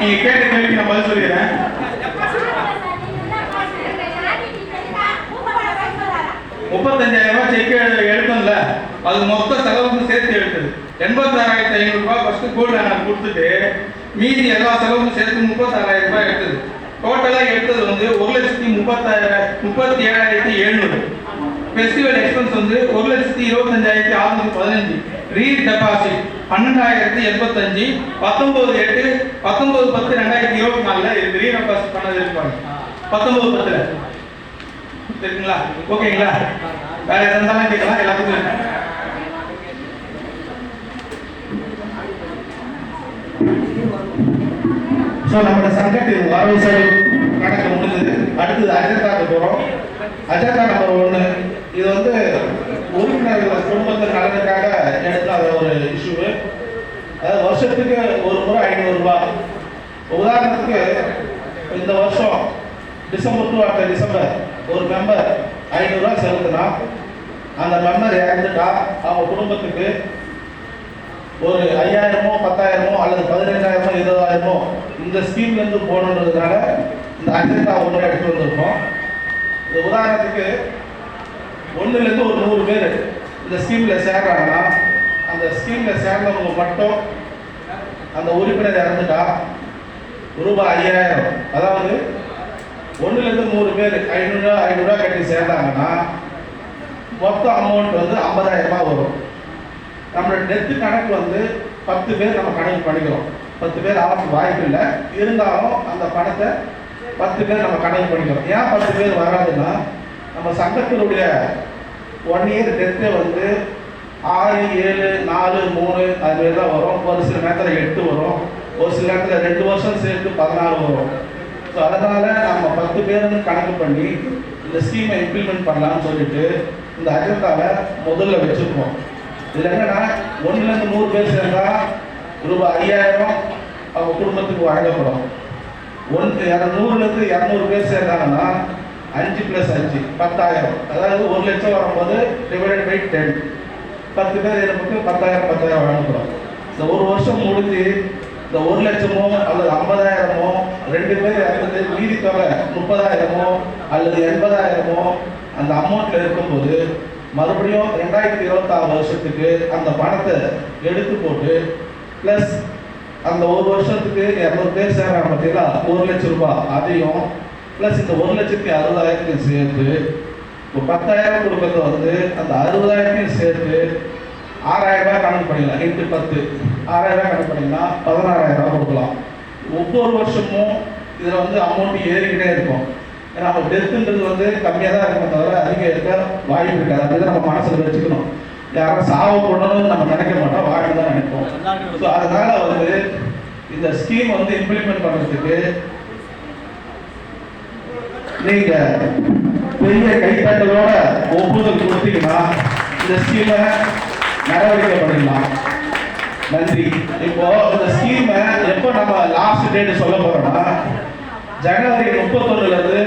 நான் பதில் சொல்லிடுறேன். முப்பத்தஞ்சாயிரம் ரூபாய் செக் எடுத்தோம்ல. அது மொத்த செலவுக்கும் சேர்த்து எடுத்தது. எண்பத்தாறாயிரத்தி ஐநூறு ரூபாய் ஃபர்ஸ்ட் கோல்டு நான் கொடுத்துட்டு மீதி எல்லா செலவுக்கும் சேர்த்து முப்பத்தாறாயிரம் ரூபாய் எடுத்தது. டோட்டலாக எடுத்தது வந்து ஒரு லட்சத்தி முப்பத்தாயிரம் முப்பத்தி ஏழாயிரத்தி எழுநூறு. ஃபெஸ்டிவல் எக்ஸ்பென்ஸ் வந்து ஒரு லட்சத்தி இருபத்தஞ்சாயிரத்தி அறுநூத்தி பதினஞ்சு. ரீ டெபாசிட் பன்னெண்டாயிரத்தி எண்பத்தஞ்சு பத்தொன்பது எட்டு பத்தொன்பது பத்து ரெண்டாயிரத்தி இருபத்தி நாலுல இருக்கு ரீ டெபாசிட் பண்ணது இருப்பாங்க பத்தொன்பது பத்துல. இருக்குங்களா ஓகேங்களா? வேற எதாவது இருந்தாலும் கேட்கலாம் எல்லாத்துக்கும். ஸோ நம்மளோட சங்கத்து வரவு செலவு கணக்கு முடிஞ்சது. அடுத்தது அஜெண்டா போகிறோம் அஜெண்டா நம்பர் ஒன்று இது வந்து உறுப்பினர்கள் குடும்பத்தின் நலனுக்காக எடுத்த அது ஒரு இஷ்யூ அதாவது வருஷத்துக்கு ஒரு முறை ஐநூறுரூபா உதாரணத்துக்கு இந்த வருஷம் டிசம்பர் டு அடுத்த டிசம்பர் ஒரு மெம்பர் ஐநூறுரூவா செலுத்தினா அந்த மெம்பர் இறந்துட்டா அவங்க குடும்பத்துக்கு ஒரு ஐயாயிரமோ பத்தாயிரமோ அல்லது பதினஞ்சாயிரமோ இருபதாயிரமோ இந்த ஸ்கீம்லேருந்து போகணுன்றதுனால இந்த அஜெண்டா ஒன்று எடுத்து வந்திருக்கோம். இது உதாரணத்துக்கு ஒன்றுலேருந்து ஒரு நூறு பேர் இந்த ஸ்கீமில் சேர்றாங்கன்னா அந்த ஸ்கீமில் சேர்ந்தவங்க மட்டும் அந்த உறுப்பினர் இறந்துட்டா ரூபாய் ஐயாயிரம். அதாவது ஒன்றுலேருந்து நூறு பேர் ஐநூறுரூவா ஐநூறுரூவா கட்டி சேர்ந்தாங்கன்னா மொத்த அமௌண்ட் வந்து ஐம்பதாயிரம் ரூபாய் வரும். நம்மளோட டெத்து கணக்கு வந்து பத்து பேர் நம்ம கணக்கு பண்ணிக்கிறோம். பத்து பேர் ஆகிறதுக்கு வாய்ப்பு இல்லை. இருந்தாலும் அந்த பணத்தை பத்து பேர் நம்ம கணக்கு பண்ணிக்கிறோம். ஏன் பத்து பேர் வராதுன்னா நம்ம சங்கத்தினுடைய ஒன் இயர் டெத்து வந்து ஆறு ஏழு நாலு மூணு அது மாதிரி தான் வரும். ஒரு சில நேரத்தில் எட்டு வரும். ஒரு சில நேரத்தில் ரெண்டு வருஷம் சேர்த்து பதினாலு வரும். ஸோ அதனால் நம்ம பத்து பேருந்து கணக்கு பண்ணி இந்த ஸ்கீமை இம்ப்ளிமெண்ட் பண்ணலாம்னு சொல்லிட்டு இந்த அஜெண்டாவை முதல்ல வச்சுருப்போம் இதில் என்னென்னா ஒன்றுலேருந்து நூறு பேர் சேர்ந்தால் ரூபாய் ஐயாயிரம் அவங்க குடும்பத்துக்கு வழங்கப்படும். ஒன்று நூறுலேருந்து இரநூறு பேர் சேர்ந்தாங்கன்னா அஞ்சு ப்ளஸ் அஞ்சு பத்தாயிரம். அதாவது ஒரு லட்சம் வரும்போது டிவைடட் பை டென் பத்து பேர் நமக்கு பத்தாயிரம் பத்தாயிரம் வழங்குறோம் இந்த ஒரு வருஷம் முடிஞ்சு இந்த ஒரு லட்சமோ அல்லது ஐம்பதாயிரமோ ரெண்டு பேர் இறந்தது மீதி தொகை முப்பதாயிரமோ அல்லது எண்பதாயிரமோ அந்த அமௌண்ட்ல இருக்கும்போது மறுபடியும் ரெண்டாயிரத்தி இருபத்தாறு வருஷத்துக்கு அந்த பணத்தை எடுத்து போட்டு ப்ளஸ் அந்த ஒரு வருஷத்துக்கு இரநூறு பேர் சேர்றாங்க பார்த்தீங்களா? ஒரு லட்சம் ரூபாய். அதையும் ப்ளஸ் இந்த ஒரு லட்சத்தி அறுபதாயிரத்தையும் சேர்த்து இப்போ பத்தாயிரம் கொடுக்கறது வந்து அந்த அறுபதாயிரத்தையும் சேர்த்து ஆறாயிரம் ரூபாய் கணக்கு பண்ணிடலாம். எட்டு பத்து. ஆறாயிரம் ரூபாய் கணக்கு பண்ணிங்கன்னா பதினாறாயிரம் ரூபாய் கொடுக்கலாம். ஒவ்வொரு வருஷமும் இதில் வந்து அமௌண்ட் ஏறிக்கிட்டே இருக்கும். ஏன்னா நம்ம டெத்துன்றது வந்து கம்மியாக தான் இருக்கும் தவிர அதிகம் இருக்க வாய்ப்பு இருக்காது. அதுதான் நம்ம மனசில் வச்சுக்கணும். யாரும் சாவ போடணும்னு நம்ம நினைக்க மாட்டோம். வாழ்க்கை தான் நினைப்போம். ஸோ அதனால வந்து இந்த ஸ்கீம் வந்து இம்ப்ளிமெண்ட் பண்ணுறதுக்கு நீங்க பெரிய கைத்தட்டலோட ஒப்புதல் கொடுத்தீங்கன்னா இந்த ஸ்கீமை நடவடிக்கைப்படலாம். நன்றி. இப்போ இந்த ஸ்கீமை எப்போ நம்ம லாஸ்ட் டேட் சொல்ல போறோம்னா ஜனவரி முப்பத்தொன்னுல இருந்து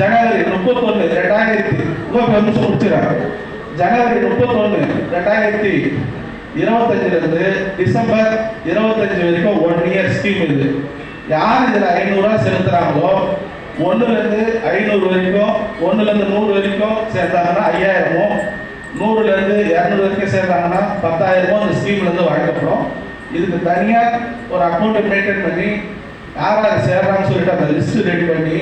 ஜனவரி முப்பத்தொன்னு ரெண்டாயிரத்தி இன்னொரு நிமிஷம் முடிச்சிடறேன் ஜனவரி முப்பத்தொன்னு ரெண்டாயிரத்தி இருபத்தஞ்சுல இருந்து டிசம்பர் இருபத்தஞ்சு வரைக்கும் ஒன் இயர் ஸ்கீம் இது. யார் இதுல ஐநூறுரூவா செலுத்துறாங்களோ ஒன்றுலேருந்து ஐநூறு வரைக்கும் ஒன்றுலேருந்து நூறு வரைக்கும் சேர்த்தாங்கன்னா ஐயாயிரமும் நூறுலேருந்து இரநூறு வரைக்கும் சேர்த்தாங்கன்னா பத்தாயிரமும் இந்த ஸ்கீம்லேருந்து வழங்கப்படும். இதுக்கு தனியாக ஒரு அக்கௌண்ட்டை மெயின்டைன் பண்ணி யார் யார் சேர்றான்னு சொல்லிட்டு அந்த லிஸ்ட்டு ரெடி பண்ணி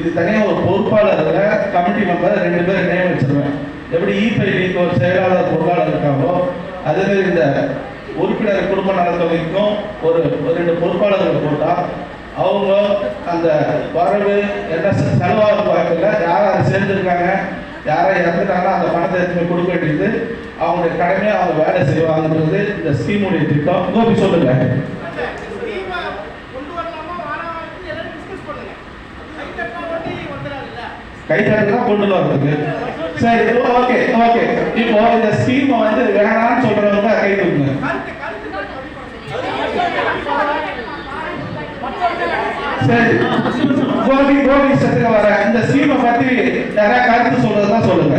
இது தனியாக ஒரு பொறுப்பாளரில் கமிட்டி மெம்பர் ரெண்டு பேர் வச்சுருவேன். எப்படி இபைலிக்கு ஒரு செயலாளர் பொருளாளர் இருக்காங்களோ அதே இந்த உறுப்பினர் குடும்ப நலத்தொகைக்கும் ஒரு ஒரு ரெண்டு பொறுப்பாளர்கள் போட்டால் அவங்க அந்த வரவு என்ன செ- செலவாகும் வாய்ப்பில்லை யார் சேர்ந்துருக்காங்க யாரை இறந்துட்டாங்களோ அந்த பணத்தை எடுத்து கொடுக்க வேண்டியது அவங்களுடைய கடமையை அவங்க வேலை செய்வாங்கன்றது இந்த ஸ்கீமுடைய திட்டம். கோபி சொல்லுங்க. கொண்டு கைத்தட்டு தான் கொண்டு வர்றதுக்கு. சரி ஓகே ஓகே இப்போ இந்த ஸ்கீமை வந்து வேணாம்னு சொல்றவங்க கை தூக்குங்க கருத்து கருத்து சரி. கோபி கோபி சத்துக்கு வர இந்த சீமை பத்தி நிறைய கருத்து சொல்றதா சொல்லுங்க.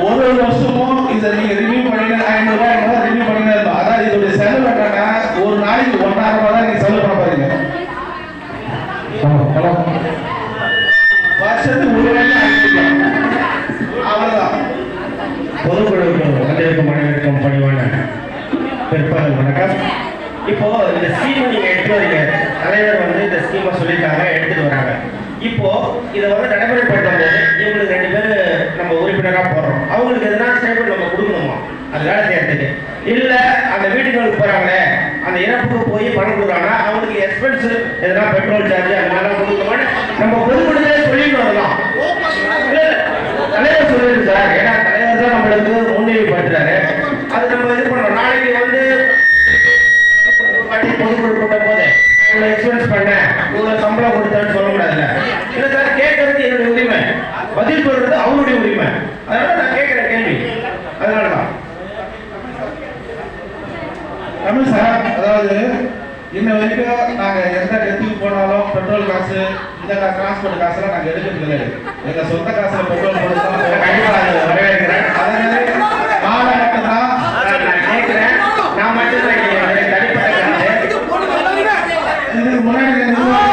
ஒரு ஒரு வருஷமும் இதை நீங்க ரிவ்யூ பண்ணீங்க ஐநூறு ரூபாய் ஐநூறு ரிவ்யூ பண்ணினா இருக்கும் அதாவது இதோட செலவு என்னன்னா ஒரு நாளைக்கு ஒன்னாயிரம் ரூபாய் தான் நீங்க செலவு பண்ண பாருங்க வருஷத்துக்கு ஒரு வாட்டி அவ்வளவுதான். பொதுக்குழு வந்திருக்கும் அனைவருக்கும் பணிவான பிற்பகல் வணக்கம். இப்போ இந்த ஸ்கீமை நீங்க எடுத்து வரீங்க தலைவர் வந்து இந்த ஸ்கீமை சொல்லியிருக்காங்க எடுத்துட்டு வராங்க. இப்போ இதை வந்து நடைமுறைப்படுத்தும் போது இவங்களுக்கு ரெண்டு பேர் நம்ம உறுப்பினரா போடுறோம். அவங்களுக்கு எதனா ஸ்டேட்மெண்ட் நம்ம கொடுக்கணுமா? அது வேலை செய்யறதுக்கு. இல்ல அந்த வீட்டுகளுக்கு போறாங்களே அந்த இறப்புக்கு போய் பணம் கொடுக்குறாங்கன்னா அவங்களுக்கு எக்ஸ்பென்ஸ் எதனா பெட்ரோல் சார்ஜ் அந்த மாதிரிலாம் கொடுக்கணுமான்னு நம்ம பொதுக்குழுவே சொல்லிட்டு வரலாம். தலைவர் சொல்லுது சார் ஏன்னா தலைவர் தான் நம்மளுக்கு முன்னிலைப்படுத்துறாரு. அது நாங்கள் எந்த இடத்துக்கு போனாலும் பெட்ரோல் காசு இந்த காசு டிரான்ஸ்போர்ட் காசுலாம் நாங்கள் எடுக்கிறது கிடையாது எங்கள் சொந்த காசில் பெட்ரோல் போட்டு தான் போறோம். வரவேற்கிறேன். அதே மாதிரி மாநகரத்தை தான் நான் நான் நான் இதுக்கு முன்னாடி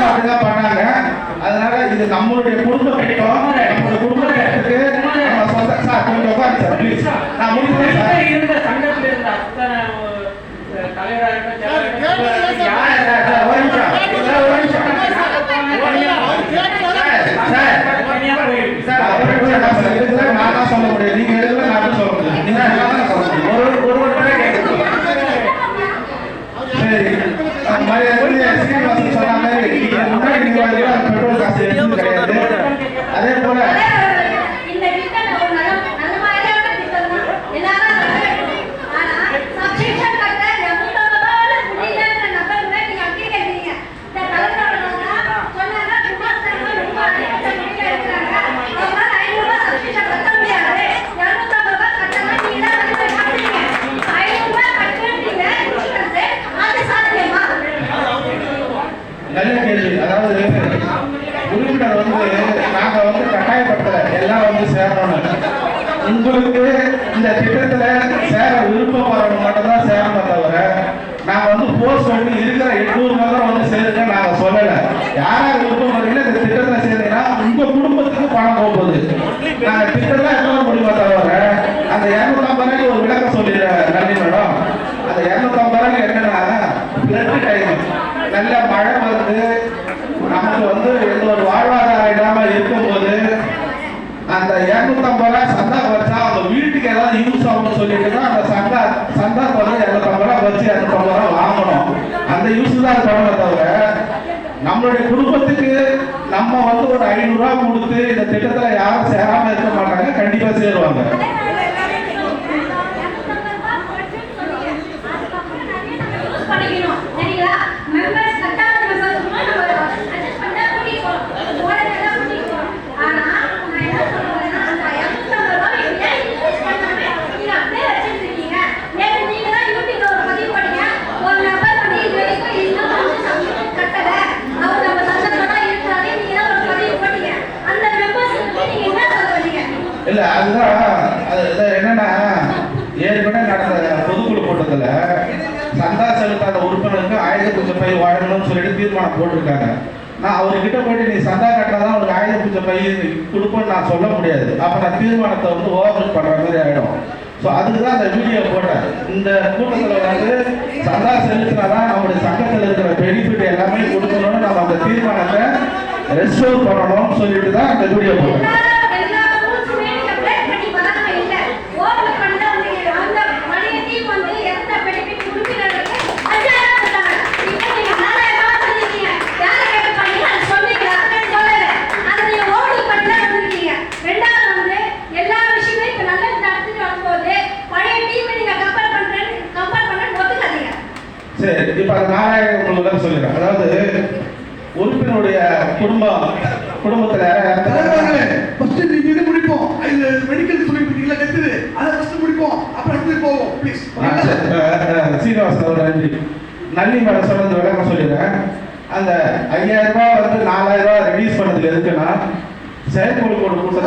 அப்படிதான் பண்ணாங்க. அதனால இது நம்மளுடைய குடும்ப கட்டம். நம்மளுடைய குடும்ப கட்டத்துக்கு நம்ம சொந்த சார் கொஞ்சம் உட்காரு சார் ப்ளீஸ் நான் முடிக்கிறேன் சார். இருந்த இருந்த அத்தனை நான் ஒரு ஒரு நிமிஷம் நிமிஷம் நான் சார் இதுல நான் தான் சொல்ல முடியும் உங்களுக்கு இந்த திட்டத்துல சேர விருப்பப்படுறவங்க மட்டும் தான் சேரணுமே தவிர நாங்க வந்து போஸ்ட் பண்ணி இருக்கிற எட்நூறு நகரம் வந்து சேருங்க நாங்க சொல்லல யாராவது விருப்பம் வரீங்களோ இந்த திட்டத்துல சேர்ந்தீங்கன்னா உங்க குடும்பத்துக்கு பணம் போகுது நாங்க திட்டத்துல என்ன முடியுமா தவிர அந்த இருநூத்தி ஐம்பது ரூபாய்க்கு ஒரு விளக்கம் சொல்லிடுறேன் நன்றி மேடம் அந்த இருநூத்தி ஐம்பது ரூபாய்க்கு என்னன்னா பிளட் டைம் நல்ல மழை வந்து நமக்கு வந்து எந்த ஒரு வாழ்வாதாரம் இல்லாம இருக்கும்போது அந்த இருநூத்தம்பது ரூபாய் சந்தா வச்சா அவங்க வீட்டுக்கு ஏதாவது யூஸ் ஆகும்னு சொல்லிட்டு தான் அந்த சந்தா சந்தா வந்து இருநூத்தம்பது ரூபாய் வச்சு இருநூத்தம்பது ரூபாய் வாங்கணும் அந்த யூஸ் தான் அது பண்ணணும் தவிர நம்மளுடைய குடும்பத்துக்கு நம்ம வந்து ஒரு ஐநூறு ரூபாய் கொடுத்து இந்த திட்டத்துல யாரும் சேராம இருக்க மாட்டாங்க. கண்டிப்பா சேருவாங்க. அதுதான். அது இது என்னன்னா ஏற்கனவே நடந்த பொதுக்குழு கூட்டத்தில் சந்தா செலுத்தாத உறுப்பினருக்கு ஆயுத பூஜை பை வழங்கணும்னு சொல்லிட்டு தீர்மானம் போட்டிருக்காங்க. நான் அவர்கிட்ட போயிட்டு நீ சந்தா கட்டினா தான் அவருக்கு ஆயுத பூஜை பை கொடுப்பேன்னு நான் சொல்ல முடியாது. அப்போ நான் தீர்மானத்தை வந்து ஓவர் பண்ணுற மாதிரி ஆகிடும் ஸோ அதுக்கு தான் அந்த வீடியோ போட்டேன். இந்த கூட்டத்தில் வந்து சந்தா செலுத்தினாதான் நம்முடைய சங்கத்தில் இருக்கிற பெனிஃபிட் எல்லாமே கொடுக்கணும்னு நம்ம அந்த தீர்மானத்தை ரெஸ்டோர் பண்ணணும்னு சொல்லிட்டு தான் அந்த வீடியோ போட்டேன் எல்லா ரூல்ஸுமே நீங்க பிரேக் பண்ணி வராம இல்ல ஓவர் பண்ணா நீங்க அந்த பழைய டீம் வந்து எந்த பெனிஃபிட் உறுப்பினருக்கு அஞ்சாயிரம் கொடுத்தாங்க இப்போ நீங்க நாலாயிரம் ரூபாய் சொல்லிருக்கீங்க யாரை கேட்டு பண்ணீங்க அது சொன்னீங்களா சொல்லல அதை நீங்க ஓவர் பண்ணி தான் வந்திருக்கீங்க ரெண்டாவது வந்து எல்லா விஷயமே இப்ப நல்லது நடந்துட்டு வரும்போது பழைய டீம் நீங்க கம்பேர் பண்றேன்னு கம்பேர் பண்றேன்னு ஒத்துக்காதீங்க சரி இப்ப அந்த நாராயணன் உங்களுக்கு சொல்லிடுறேன் அதாவது உறுப்பினருடைய குடும்பம் குடும்பத்துல first நீங்க இது முடிப்போம். இது medical சொல்லிருக்கீங்களா, கத்துது. அதை first முடிப்போம். அப்புறம் அடுத்தது போவோம். அஹ், சீனிவாசன் நன்றி. நல்லி மேடம் சொன்னது விளக்கம் சொல்லிடுறேன். அந்த ஐயாயிரம் ரூபாய் வந்து நாலாயிரம் ரூபாய் ரிலீஸ் பண்ணதுக்கு எதுக்குன்னா? அந்த ஐநூறு ரூபாய்.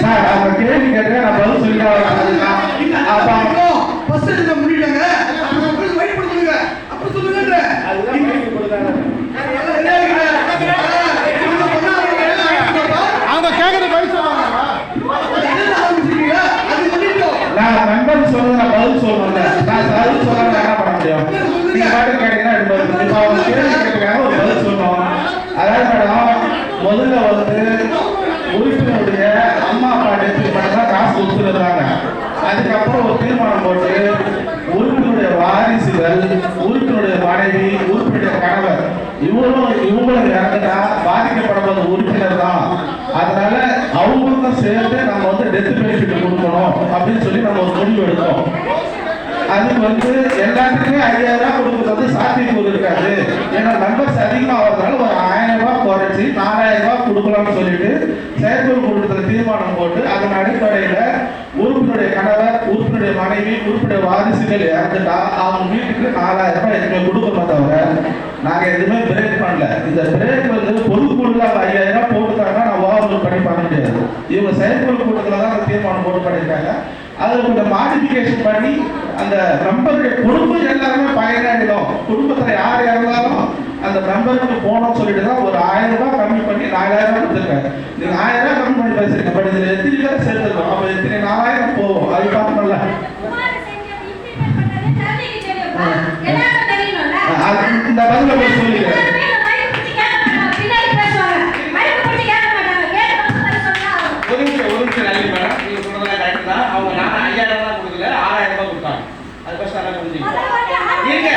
சார் அவங்க கேள்வி கேட்க நான் பதில் மனைவி உறுப்பினர் கணவர் இவங்களும் இவங்களுக்கு நடந்தா பாதிக்கப்படுவது உறுப்பினர் தான். அதனால அவங்களுக்கும் சேர்ந்து நம்ம வந்து டெத் பெனிஃபிட் கொடுக்கணும் அப்படின்னு சொல்லி நம்ம ஒரு முடிவு எடுத்தோம். அது வந்து எல்லாத்துக்குமே ஐயாயிரம் ரூபாய் கொடுக்கறது சாத்தியக்கூறு இருக்காது. ஏன்னா நம்பர்ஸ் அதிகமாக வரதுனால ஒரு ஆயிரம் ரூபாய் குறைச்சி நாலாயிரம் ரூபாய் கொடுக்கலாம்னு சொல்லிட்டு செயற்குழு கூட்டத்தில் தீர்மானம் போட்டு அதன் அடிப்படையில் ஒரு மனைவி குறிப்பிட்ட வாரிசுகள் இறந்துட்டா அவங்க வீட்டுக்கு நாலாயிரம் ரூபாய் எதுவுமே கொடுக்கணும் தவிர நாங்கள் எதுவுமே பிரேக் பண்ணல. இந்த பிரேக் வந்து பொதுக்குழுல அந்த ஐயாயிரம் ரூபாய் போட்டுட்டாங்கன்னா நான் ஓவர் பண்ணி பண்ண முடியாது. இவங்க செயற்குழு கூட்டத்தில் தான் அந்த தீர்மானம் போட்டு பண்ணியிருக்காங்க. அது கொஞ்சம் மாடிஃபிகேஷன் பண்ணி அந்த நம்பருடைய குடும்பம் எல்லாருமே பயனடையும் குடும்பத்தில் யார் இறந்தாலும் அந்த நம்பருக்கு போனோம்னு சொல்லிட்டு தான் ஒரு ஆயிரம் ரூபாய் கம்மி பண்ணி நாலாயிரம் ரூபாய் கொடுத்துருக்காங்க. நீங்கள் ஆயிரம் ரூபாய் கம்மி பண்ணி பேசுறீங்க. பட் இதில் எத்தனை பேர் சேர்த்துருக்கோம்? அப்போ எத்தனை? நாலாயிரம் போகும். அது பார்க்கணும்ல குமார் செஞ்சது implement பண்ணது தம்பிக்கு தெரியுமா? எல்லாருக்கும் தெரியணும்ல? அது இந்த பதில போய் சொல்லிக்கிறேன் எல்லாருமே இந்த mic பிடிச்சு கேட்க மாட்டாங்க. பின்னாடி பேசுவாங்க. mic பிடிச்சு கேட்க மாட்டாங்க. கேட்டு வந்து பதில் சொன்னா ஆகும். ஒரு நிமிஷம் ஒரு நிமிஷம் நல்லி மேடம் நீங்க சொல்றதெல்லாம் கரெக்ட் தான் அவங்க நான் ஐயாயிரம் ரூபாய் கொடுக்கல ஆறாயிரம் ரூபாய் கொடுத்தாங்க அது ஃபர்ஸ்ட் நல்லா புரிஞ்சுக்கணும் இருங்க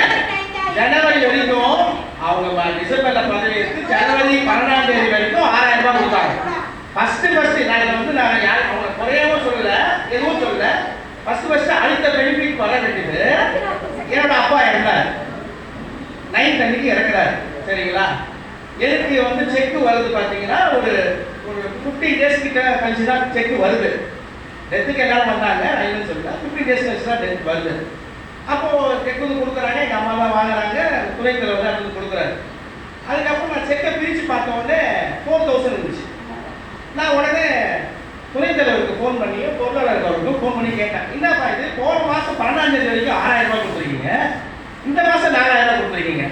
ஜனவரி வரைக்கும் அவங்க ம- டிசம்பர்ல பதவி ஜனவரி பன்னெண்டாம் தேதி வரைக்கும் ஆறாயிரம் ரூபாய் கொடுத்தாங்க ஃபர்ஸ்ட் ஃபர்ஸ்ட் நான் இதை வந்து நான் யார் அவங்க குறையவும் சொல்லல எதுவும் சொல்லல. ஃபர்ஸ்ட் ஃபர்ஸ்ட் அடுத்த பெனிஃபிட் வர வேண்டியது என்னோட அப்பா இறந்தார். நைன்த் அன்னைக்கு இறக்குறாரு. சரிங்களா? எனக்கு வந்து செக் வருது பார்த்தீங்கன்னா ஒரு ஒரு ஃபிஃப்டீன் டேஸ் கிட்ட கழிச்சு தான் செக் வருது. டெத்துக்கு எல்லாரும் வந்தாங்க. நான் சொல்லல. ஃபிஃப்டீன் டேஸ் கழிச்சு தான் டெத் வருது. அப்போது செக் வந்து கொடுக்குறாங்க. எங்கள் அம்மாலாம் வாங்குறாங்க. துணைத் தலைவர் தான் வந்து கொடுக்குறாரு. அதுக்கப்புறம் நான் செக்கை பிரித்து பார்த்த உடனே ஃபோர் தௌசண்ட் இருந்துச்சு. நான் உடனே துணைத் தலைவருக்கு ஃபோன் பண்ணி பொருளாளர் அவருக்கும் ஃபோன் பண்ணி கேட்டேன். என்னப்பா இது? போன மாதம் பன்னெண்டாம் தேதி வரைக்கும் ஆறாயிரம் ரூபாய் கொடுத்துருக்கீங்க. இந்த மாதம் நாலாயிரம் ரூபாய் கொடுத்துருக்கீங்க.